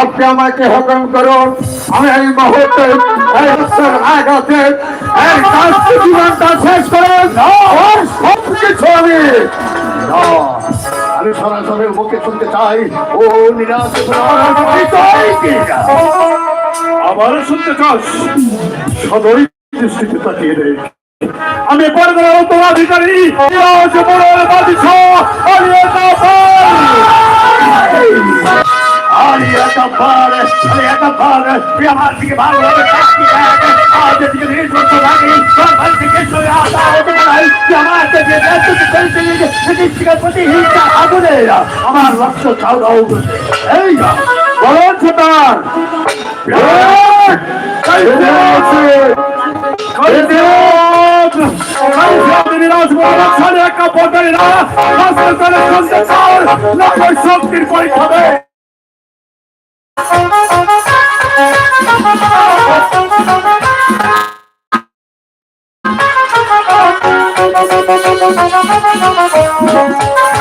আপনি আমাকে হুকুম করুন। আমি এই মুহূর্তে এই কাজটি জীবনটা শেষ করে ওর সব কিছু আমি। আমি সরাসরি মুখে শুনতে চাই। ও নিরাশ আবার শুনতে চাস? সদয় দৃষ্টিতে তাকিয়ে দেখ। আমি বরগড়ের উত্তরাধিকারী আলিয়া কাব্বার আলিয়া কাব্বার তুই আমার দিকে ভালোভাবে তাকিয়ে দেখ আজ থেকে দিন করতে থাকি তোর ভাই থেকে চলে আসা হতে পারে তুই আমার থেকে ব্যস্তকে ফেলতে গিয়ে সেদিকে প্রতি হিংসা আগুনে আমার রক্ত চাউরাও এই না বলুন ছোটার শক্তির পরীক্ষা দেয়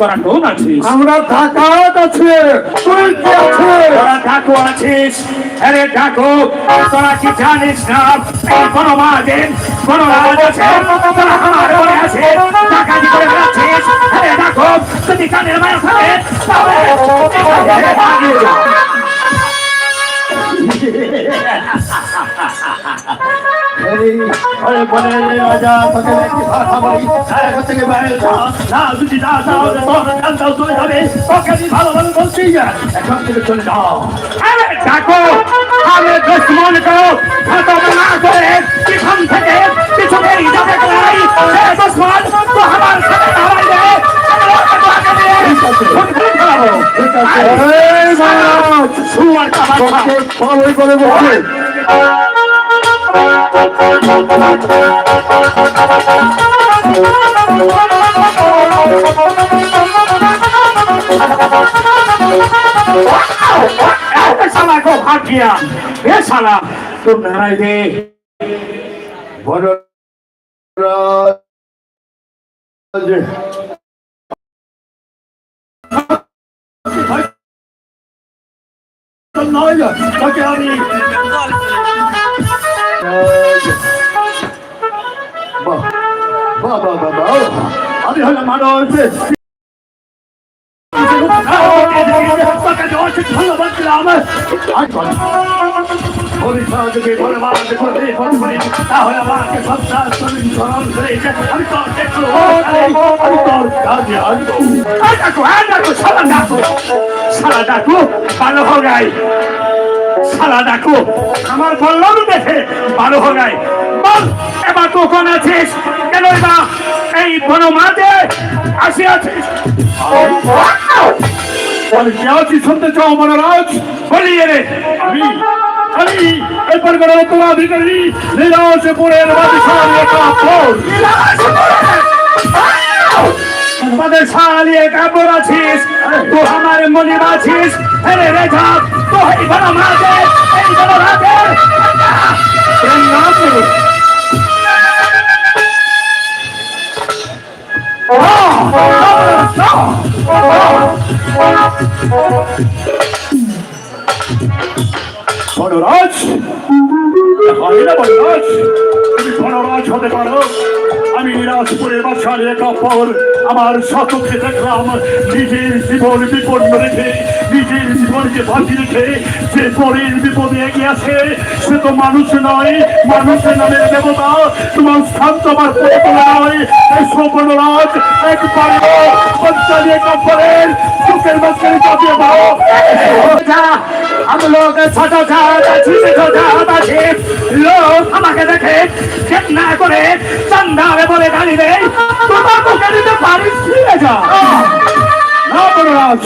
কোন আছিস আমরা ঢাকা আছে তুই কি আছে। তোরা আছিস আরে কি জানিস না? এই বনমাজের বনরাজ আছে। তোরা আমার বনে আছে ডাকাতি করে বেড়াচ্ছিস। আরে ডাকু যদি কানের মায়া থাকে তাহলে এখানে ভাগিয়ে বলে রে রাজা তোকে একটি কথা বলি এখন থেকে বাইরে যা না যদি না যাও তোর কালটাও চলে যাবে তোকে আমি আরে দুশ্মন করো না করে পিছন থেকে পিছনে যাবে করাই সে দুশ্মন তো আমার সাথে লড়াই দেবে ভালোই করে বলছি। এত শালা কো ভাগ এ শালা তোর নয় তোকে আমি আমি হলাম মানুষ ধন্যবাদ দিলাম যদি ধন্যবাদ তাহলে আমাকে সপ্তাহ ভালো হো গাই শালা ডাকু, আমার বললাম দেখে ভালো হো গাই বল, এবার তো কোন আছিস? কেন না এই বন মাঝে আসিয়াছিস বলে, কি আছিস শুনতে চাও মনোরাজ বলিয়ে রে আমি আমি এরপর করে উত্তরাধিকারী লীলাসপুরের বাদিশাহ কাপুর আমাদের সালিয়ে কাপড় আছিস তো আমার মনে আছিস আরে রে যাক তো এই বড় মাঝে এই বড় রাতে হয় বনরাজ হতে পারো আমি নিরাজপুরের বাসার এক অপর আমার শতকে দেখলাম। নিজের জীবন বিপন্ন রেখে, নিজের জীবনকে বাঁচি রেখে যে পরের বিপদে এগিয়ে আসে, সে তো মানুষ নয় মানুষের নামের দেবতা। তোমার স্থান তোমার নয় এই সুবর্ণরাজ একবার পঞ্চালী এক চোখের মাঝখানে চাপিয়ে দাও। हम लोग ছোট জাত আছি ছোট জাত আছি লোক আমাকে দেখে চেক না করে চান্দারে বলে গালি দেয় তোমার মুখে দিতে পারিস ফিরে যা না বনরাজ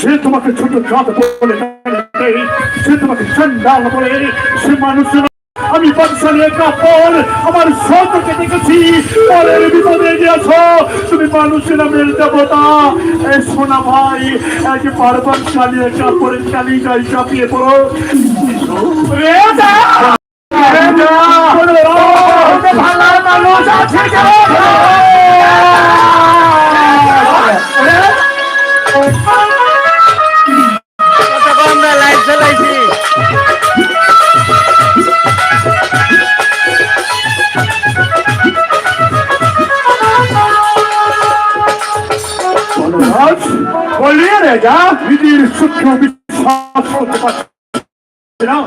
সে তোমাকে ছোট জাত বলে ডাকে, সে তোমাকে চন্ডাল বলে সে মানুষ না। আমি পাকিস্তানের কাপড়, আমার সতকে দেখেছি। পরের বিপদে গেছ তুমি মানুষের নামের দেবতা। সোনা ভাই, এক পার্বণ চালিয়ে কাপড়ের গাই চাপিয়ে পড়ো! ভালো মানুষ বলিয়ে রে যা। বিধির সূত্র বিশ্বাস করতে পারছি না।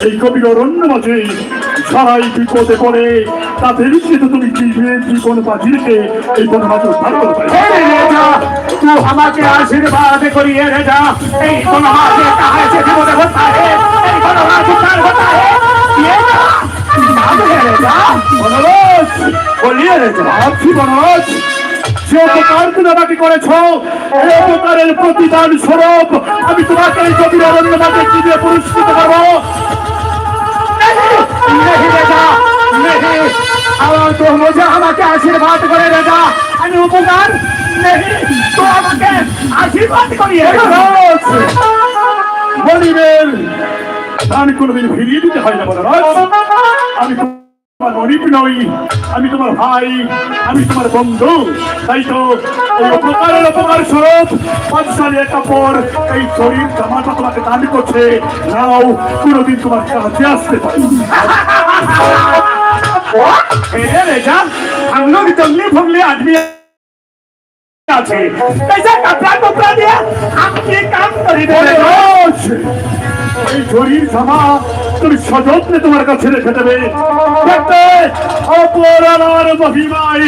এই কবি অরণ্য মাঝে সারাই বিপদে পড়ে। তাতে লিখিত তুমি কি কি কোন পাখিকে এই কোন মাঝে উদ্ধার করবে তুই আমাকে আশীর্বাদ করিয়ে রে যা। এই কোন মাঝে কাহে সে জীবনে হতা এই কোন মাঝে তার হতা হে। রে যা বনরস বলিয়ে রে যা। আপনি বনরস যে অপকারগুলো আমাকে করেছ, এই অপকারের প্রতিদান স্বরূপ আমি তোমাকে এই জমির অরণ্য মাঠে দিয়ে পুরস্কৃত করব। আমার তো মজা আমাকে আশীর্বাদ করে রেখা আমি উপকার তো আমাকে আশীর্বাদ করিয়ে গরিবের দান কোনোদিন ফিরিয়ে দিতে হয় না আমি তোমার মনিব নই আমি তোমার ভাই আমি তোমার বন্ধু তাই তো এই উপকারের উপকার স্বরূপ পাঁচশালী কাপড় এই শরীর জামাটা তোমাকে দাবি করছে নাও কোনোদিন তোমার কাছে আসতে পারি ए राजा हम लोग जंगली फंगली आदमी আছে कैसा कपड़ा कपड़ा दिया हम ये काम करी दे रहे हो বনরাজ, এই শরীর জামা তুমি সযত্নে তোমার কাছে রেখে দেবে। অপরার মহিমায়।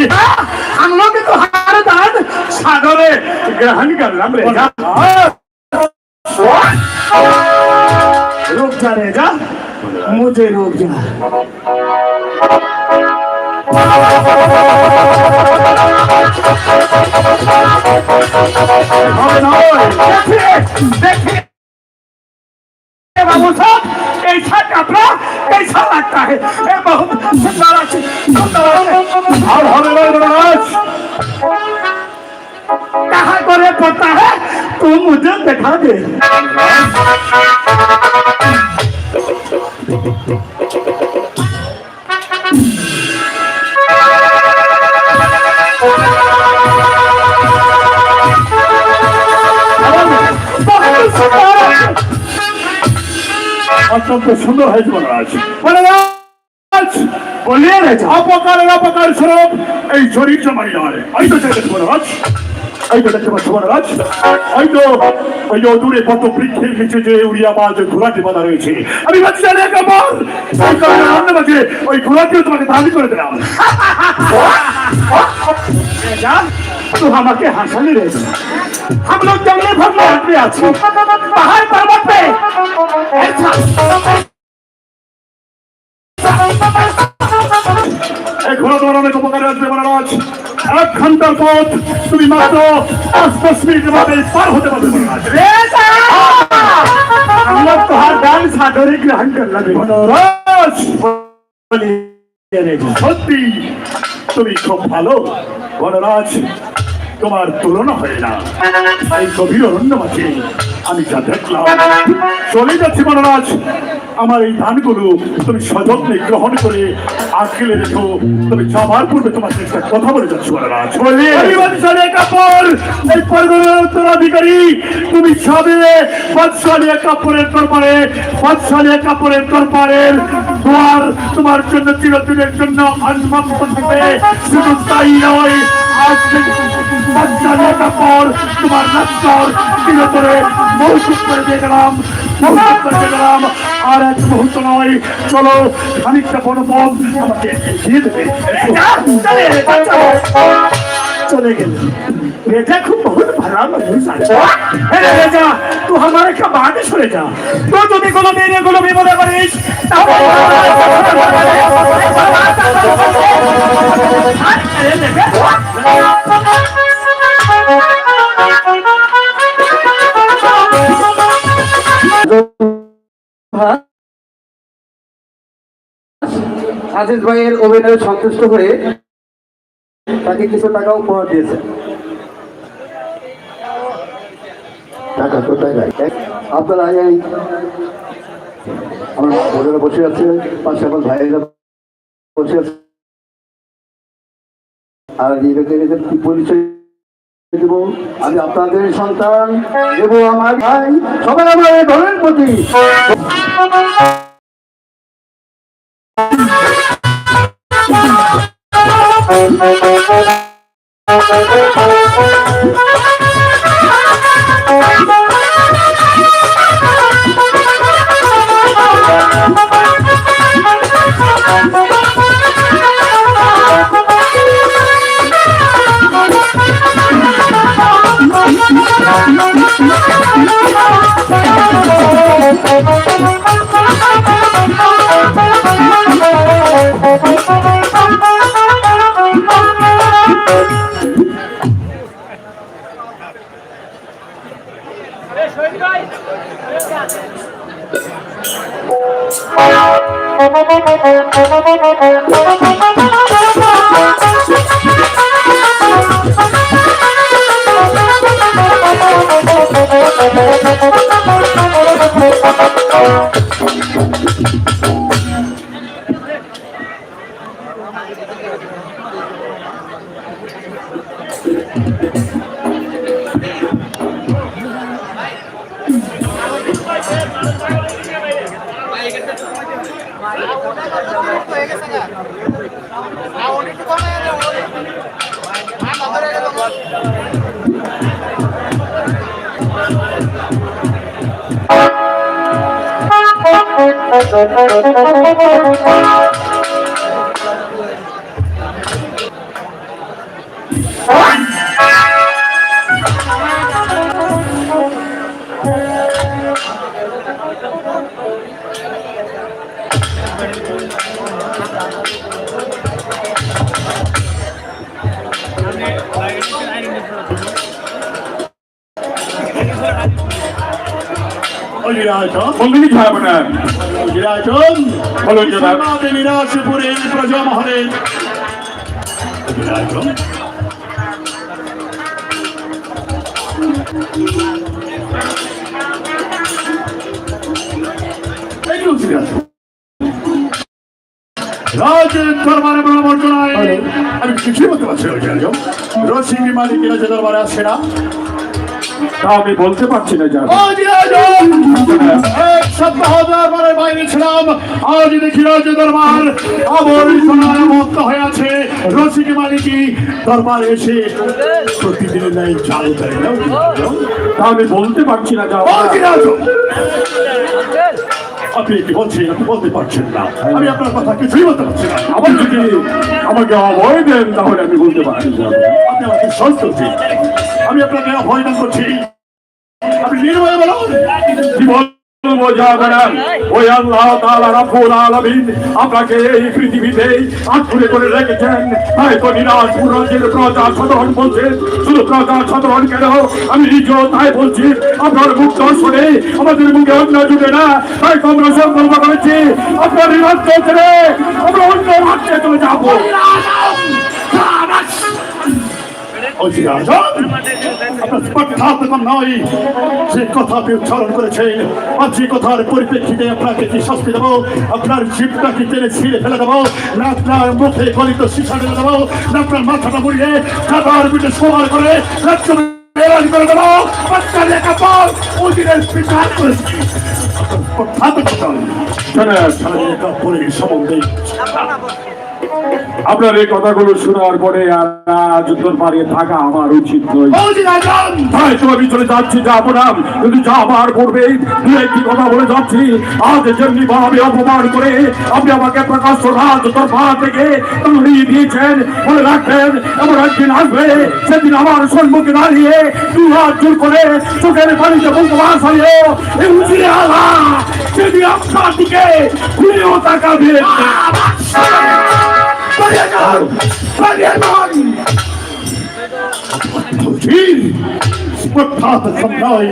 আমাকে তো হার দান। সাগরে গ্রহণ করলাম রোগ যা রে যা মুঝে রোগ যা। বাবু সব पैसा कपड़ा कैसा लगता है ए बहुत सुंदर और हम लोग रोज कहां करे पता है तू मुझे दिखा दे Oh, অত্যন্ত সুন্দর হয়েছে মহারাজ মহারাজ বলিয়ে অপকারের অপকার স্বরূপ এই শরীরটা মারি নয় আমি তো চাই মহারাজ এই দেখতে পাচ্ছ মহারাজ ওই তো ওই যে দূরে কত বৃক্ষের নিচে যে উড়িয়া মাছ ঘোড়াটি বাঁধা রয়েছে। আমি বাচ্চা এক আমার সেই কারণে হ্যাঁ, আমাকে হাসালে রয়েছে। हम लोग जंगली फंगले आदमी आछे पहाड़ पर्वत पे ऐसा এই ঘোড়া তোমার অনেক উপকারে আসবে বনরাজ এক ঘন্টার পথ তুমি মাত্র পাঁচ দশ মিনিটের মধ্যে পার হতে পারবে বনরাজ रेजा हम लोग तुम्हार दान सादरे ग्रहण कर लगे বনরাজ रेजा সত্যি তুমি খুব ভালো বনরাজ তোমার তুলনা হয় না। এই কবির অরণ্যবাসী আমি যা দেখলাম চলে যাচ্ছি বনরাজ আমার এই ধানগুলো তুমি সযত্নে গ্রহণ করে আঁকলে রেখো। তুমি যাবার পূর্বে তোমার সাথে কথা বলে যাচ্ছি উত্তরাধিকারী তুমি সবে কাপড়ের দরবারে কাপড়ের দরবারের দুয়ার তোমার জন্য চিরদিনের জন্য উন্মুক্ত থাকবে শুধু তাই নয় আজ বাদশালী কাপড় তোমার চিরতরে মৌসুম করে দিয়ে গেলাম মৌসুম করে দিয়ে গেলাম। আর এক মুহূর্ত নয় চলো খানিকটা বনপথ আমাকে দিয়ে দেবে चले रेजा चलो चले गए रेजा को बहुत भला मनुष्य है अरे रेजा तू हमारे का बात सुने जा तू যদি কোনো দিনে কোনো বিপদে পড়িস তাহলে আরে রেজা আজিজ ভাইয়ের অভিনয়ে সন্তুষ্ট হয়ে তাকে কিছু টাকা উপহার দিয়েছে। টাকা কোথায় যায় আপনারা এই আমার বোনেরা বসে আছে পাশে আমার ভাইয়েরা বসে আছে। আর এদের কি পরিচয় দেবো? আমি আপনাদের সন্তান, দেবো আমার ভাই। সবাই আমার এই ধরনের প্রতি। Thank you. Thank you. খারাপ না অজিরাজন বলুন জনাব। সমাজে নিরাশপুরে প্রজা মহলে। অজিরাজন একটু অজিরাজন রাজের দরবারে আমি কিছুই বলতে পারছি না অজিরাজন রসিকি মালিক রাজের দরবারে আসছে না তা আমি বলতে পারছি না যা অজিরাজন এক সপ্তাহ দরবারের বাইরে ছিলাম। আজ দেখি রাজ দরবার আবর্জনায় মুক্ত হয়ে আছে রসিকি মালিকি দরবারে এসে প্রতিদিনের ন্যায় চাল দেয় তা আমি বলতে পারছি না যা আপনি কি বলছেন? আপনি বলতে পারছেন না। আমি আপনার কথা কিছুই বলতে পারছি না। আমার যদি আমাকে অভয় দেন তাহলে আমি বলতে পারি আপনি আমাকে করছেন আমি আপনাকে অভয়দান করছি। আপনি নির্ভয় বলুন। কেন? আমি তাই বলছি, আপনার মুখ দর্শনে আমাদের মুখে অন্য জুটে না। তাই আমরা সংকল্প করেছি, আপনার আমরা অন্য রাজ্যে চলে যাব। স্পর্ধাত্মক নয় যে কথা আপনি উচ্চারণ করেছেন আর যে কথার পরিপ্রেক্ষিতে আপনাকে কি শাস্তি দেবো আপনার জীবটাকে টেনে ছিঁড়ে ফেলে দেবো না আপনার মুখে গলিত শিশা ঢেলে দেবো না আপনার মাথাটা মুড়িয়ে খাবার পিঠে সমান করে বেরাজ করে দেবো বাচ্চা লেখা পর নয় পরে সম্বন্ধে আপনার এই কথাগুলো শোনার পরে আর যুদ্ধর পাড়িয়ে থাকা আমার উচিত নয়। তাই তো চলে যাচ্ছি যাব না। কিন্তু যাবার পূর্বে দু একটি কথা বলে যাচ্ছি। আজ যেমনি ভাবে অপমান করে আপনি আমাকে প্রকাশ রাজ দরবার থেকে তুলিয়ে দিয়েছেন মনে রাখবেন এমন একদিন আসবে সেদিন আমার সম্মুখে দাঁড়িয়ে দু হাত জোর করে চোখের পানিতে সারিয়ে এই উচিয়ে আলা সেদিন আপনার দিকে ঘুরেও তাকাবে। পালিয়ে যান পালিয়ে যান প্রখ্যাত সম্রাই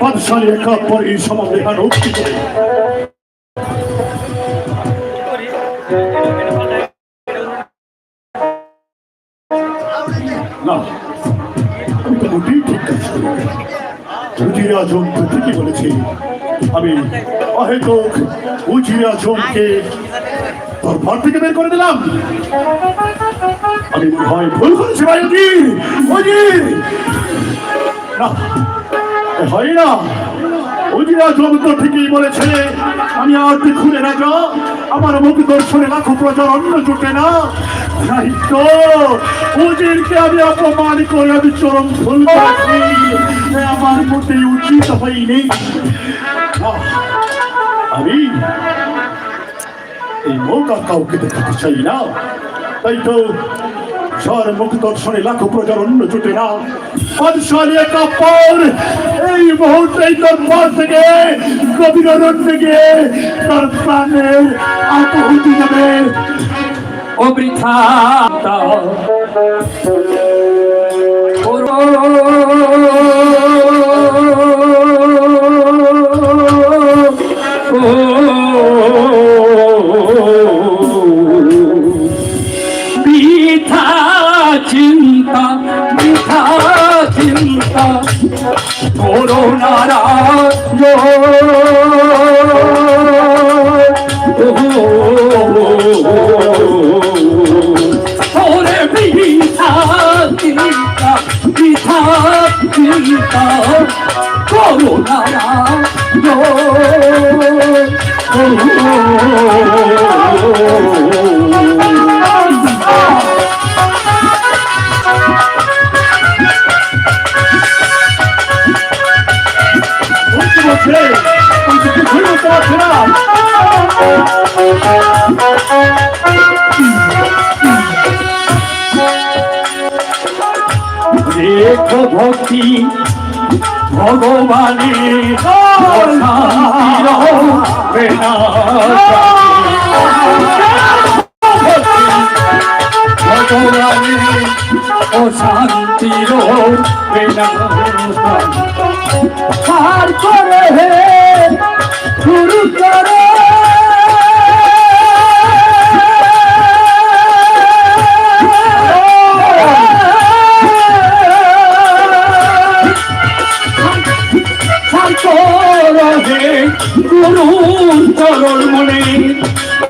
বাদশাহ একা পরে সমাবেহান উক্তি করে আমি তো মোটেই ঠিক তোর ঘর থেকে বের করে দিলাম। আমি মনে ভুল করেছি, ভাই এ হয় না। উজিরা জম তো ঠিকই বলেছে, আমি আর খুলে রাখো আমার মুখ দর্শনে লাখো প্রচার অন্য জুটে না। সাহিত্য উজিরকে আমি অপমান করে আমি চরম ভুল করেছি। আমার মোটেই উচিত হয়নি। আমি এই মৌকা কাউকে দেখাতে চাই না। তাই তো স্বর মুখ দর্শনে লাখো প্রজার অন্য জুটে না। পাঁচশালী একা পর এই থেকে অরণ্যে গিয়ে তার প্রাণের অবৃথা করোনারা বুঝতে পারছে কিন্তু কিছুই বুঝতে পারছে ভগবানের ও শান্তির পার করে হে গুরু করে গুরু চরণ মনে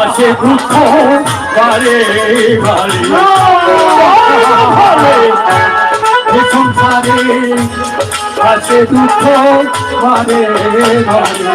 আসে দুঃখ বারে বারে। সংসারে আসে দুঃখ বারে বারে।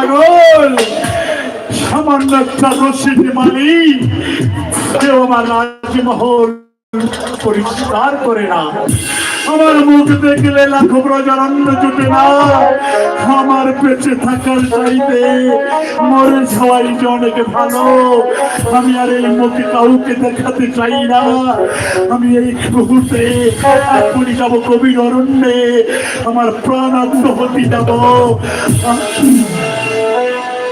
পাগল সামান্য একটা রশিদ মালিক কেউ আমার রাজমহল পরিষ্কার করে না। আমার মুখ দেখলে লাখো প্রজারণ্য জুটে না। আমার বেঁচে থাকার চাইতে মরে সবাই অনেক ভালো। আমি আর এই মুখে কাউকে দেখাতে চাই না। আমি এই মুহূর্তে এখনই যাব কবির অরণ্যে। আমার প্রাণ আত্মহতি যাব।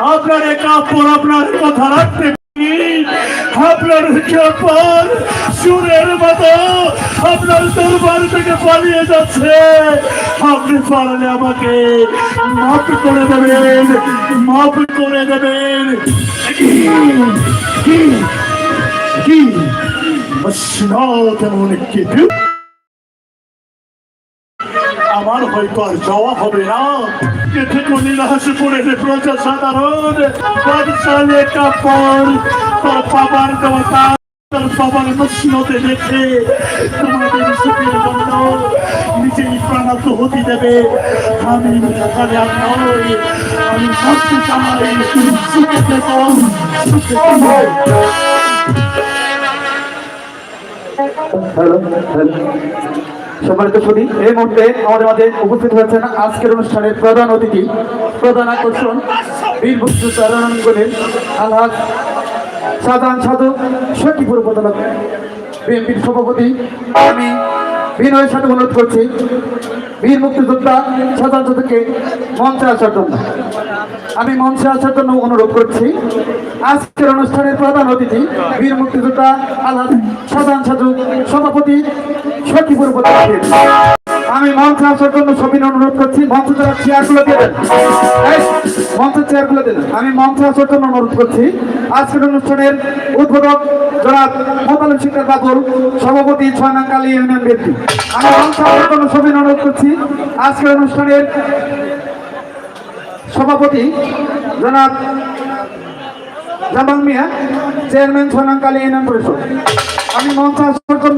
আপনার কাপড় আপনার কথা রাখতে আপনার কাপড় সুরের মতো আপনার দরবার থেকে পালিয়ে যাচ্ছে। আপনি পারলে আমাকে মাফ করে দেবেন, মাফ করে দেবেন। কি? কি? কি? কিছু আমার হয়তো আর যাওয়া হবে না। কোন নিরাশ করে রে প্রজা সাধারণ বাদশালে কাপড় তার বাবার দেবতা তার বাবার দেখে তোমাদের সুখের দেবে। আমি হ্যালো হ্যালো। সম্মানিত শুনি এই মুহূর্তে আমাদের মাঝে উপস্থিত হয়েছেন আজকের অনুষ্ঠানের প্রধান অতিথি, প্রধান আকর্ষণ, বীর মুক্তিযোদ্ধা রণাঙ্গনের আলহাজ সাধারণ সাধু সখীপুর উপজেলা বিএনপির সভাপতি। আমি বিনয়ের সাথে অনুরোধ করছি, বীর মুক্তিযোদ্ধা, সাধারণ সাধুকে মঞ্চে আসার জন্য। আমি মঞ্চে আসার জন্য অনুরোধ করছি, আজকের অনুষ্ঠানের প্রধান অতিথি, বীর মুক্তিযোদ্ধা, আলহাজ সাধারণ সাধু সভাপতি সখীপুর আমি মঞ্চে আসার জন্য সবিন অনুরোধ করছি, মঞ্চ যারা চেয়ারগুলো দিয়ে দেন। চেয়ারগুলো দেন। আমি মঞ্চে আসার জন্য অনুরোধ করছি। আজকের অনুষ্ঠানের উদ্বোধক জনাব মোতালিম শিক্ষার বাবুল, সভাপতি ছয়নাকালী ইউনিয়ন ব্যক্তি আমি মঞ্চে আসার জন্য সবিন অনুরোধ করছি। আজকের অনুষ্ঠানের সভাপতি জনাব জামাল মিয়া চেয়ারম্যান ছয়নাকালী ইউনিয়ন পরিষদ। আমি মঞ্চে আসার জন্য